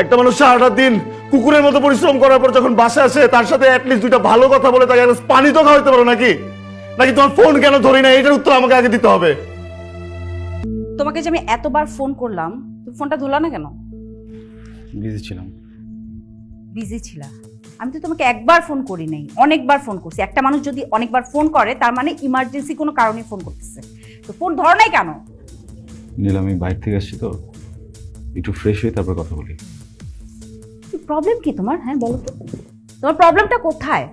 একটা মানুষ সারাটা দিন কুকুরের মতো পরিশ্রম করার পর যখন বাসায় আসে তার সাথে অ্যাটলিস্ট দুইটা ভালো কথা বলে তাকে পানি তো খাওয়াইতে পারো নাকি? নাকি তোমার ফোন কেন ধরি না এটার উত্তর আমাকে আগে দিতে হবে। তোমাকে যে আমি এতবার ফোন করলাম তুমি ফোনটা ধরলা না কেন? বিজি ছিলাম। বিজি ছিলা। আমি তো তোমাকে একবার ফোন করি নাই অনেকবার ফোন করছি। একটা মানুষ যদি অনেকবার ফোন করে তার মানে ইমার্জেন্সি কোনো কারণে ফোন করতেছে। তো ফোন ধর নাই কেন? নীল আমি বাইরে থেকে আসছি তো। একটু ফ্রেশ হয়ে তারপর কথা বলি। প্রবলেম কি তোমার? হ্যাঁ বলো তো। তোমার প্রবলেমটা কোথায়?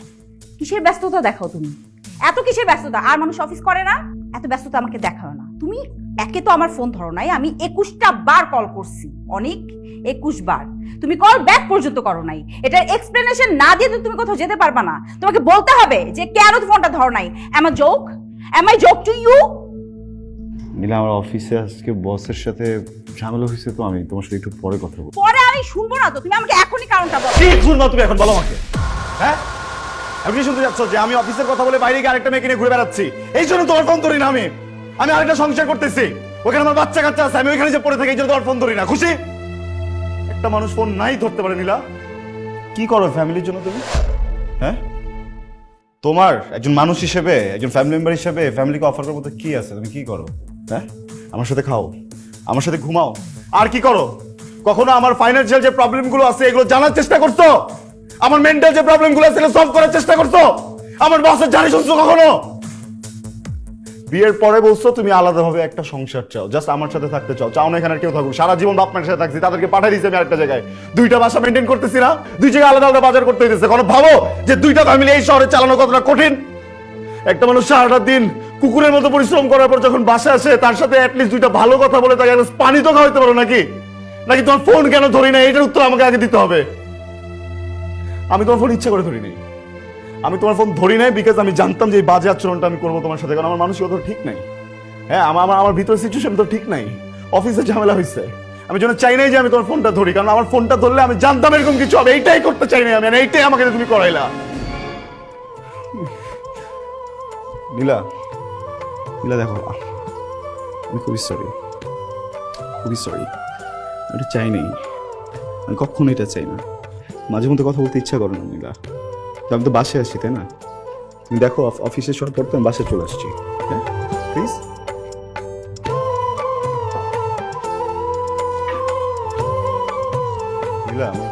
কিসের ব্যস্ততা দেখাও তুমি? এত কিসের ব্যস্ততা? আর মানুষ অফিস করে না? এত ব্যস্ততা আমাকে দেখাও না। তুমি একে তো আমার ফোন ধরো নাই, আমি একুশটা বার কল করছি। অনেক একুশ বার। তুমি কল ব্যাক পর্যন্ত করো নাই। এটার এক্সপ্লেনেশন না দিয়ে তুমি কোথাও যেতে পারবা না। তোমাকে বলতে হবে যে কেন ফোনটা ধরো নাই? A joke am I joke to you Nila আমার অফিসে আজকে বসের সাথে ঝামেলা হয়েছে তো আমি তোমার সাথে একটু পরে কথা বলব। পরে আমি শুনব না তো তুমি আমাকে এখনই কারণটা বলো। কি শুনবা তুমি এখন বলো আমাকে। হ্যাঁ? আমি শুনতে যাচ্ছ যে আমি অফিসের কথা বলে বাইরে গিয়ে আরেকটা মেয়েকে নিয়ে ঘুরে বেড়াচ্ছি? এই জন্য তোমার ফোন ধরি না আমি। আমি আরেকটা সংসার করতেছি। ওখানে আমার বাচ্চা কাচ্চা আছে আমি ওইখানে যে পড়ে থাকি এই জন্য তোমার ফোন ধরি না। খুশি? একটা মানুষ ফোন নাই ধরতে পারে নীলা। কি করো ফ্যামিলির জন্য তুমি? হ্যাঁ? তোমার একজন মানুষ হিসেবে একজন ফ্যামিলি মেম্বার হিসেবে ফ্যামিলিকে অফার করার মতো কি আছে? তুমি কি করো? হ্যাঁ? আমার সাথে খাও। আমার সাথে ঘুমাও। আর কি করো? কখনো আমার ফাইন্যান্সিয়াল যে প্রবলেমগুলো আছে, এগুলো জানার চেষ্টা করছ? আমার মেন্টাল যে প্রবলেমগুলো আছে, এগুলো সলভ করার চেষ্টা করছ? আমার বসের জানি শুনছো কখনো? বিয়ের পরে বলছো, তুমি আলাদাভাবে একটা সংসার চাও। জাস্ট আমার সাথে থাকতে চাও। চাও না এখানে কেউ থাকুক। সারা জীবন বাপ মায়ের সাথে থাকছি। তাদেরকে পাঠিয়ে দিয়েছি আমি আরেকটা জায়গায়। দুইটা বাসা মেনটেন করতেছি না। দুই জায়গায় আলাদা আলাদা বাজার করতে হইতেছে। কোনো ভাবো যে দুইটা ফ্যামিলি এই শহরে চালানো কতটা কঠিন? একটা মানুষ সারাটা দিন কুকুরের মতো পরিশ্রম করার পর যখন বাসায় আসে, তার সাথে দুইটা ভালো কথা বলে তাকে পানি তো খাওয়াইতে পারো নাকি? নাকি তোমার ফোন কেন ধরি না এটার উত্তর আমাকে আগে দিতে হবে। আমি তোমার ফোন ইচ্ছা করে ধরি নাই। আমি তোমার ফোন ধরি নাই বিকজ আমি জানতাম যে এই বাজে আচরণটা আমি করব তোমার সাথে, কারণ আমার মানসিকতা ঠিক নাই। হ্যাঁ আমার আমার আমার ভিতরে সিচুয়েশন তো ঠিক নাই। অফিসে ঝামেলা হয়েছে আমি জন্য চাই নাই যে আমি তোমার ফোনটা ধরি, কারণ আমার ফোনটা ধরলে আমি জানতাম এরকম কিছু হবে। এইটাই করতে চাই নাই আমি এইটাই আমাকে তুমি করাইলা। নীলা নীলা দেখো আমি খুবই সরি খুবই সরি এটা চাই নাই, আমি কখনো এটা চাই না। মাঝে মধ্যে কথা বলতে ইচ্ছা করো না নীলা তো আমি তো বাসে আসছি তাই না? তুমি দেখো, অফ- অফিসে শোয়ার পর তো আমি বাসে চলে আসছি হ্যাঁ? প্লিজ নীলা আমি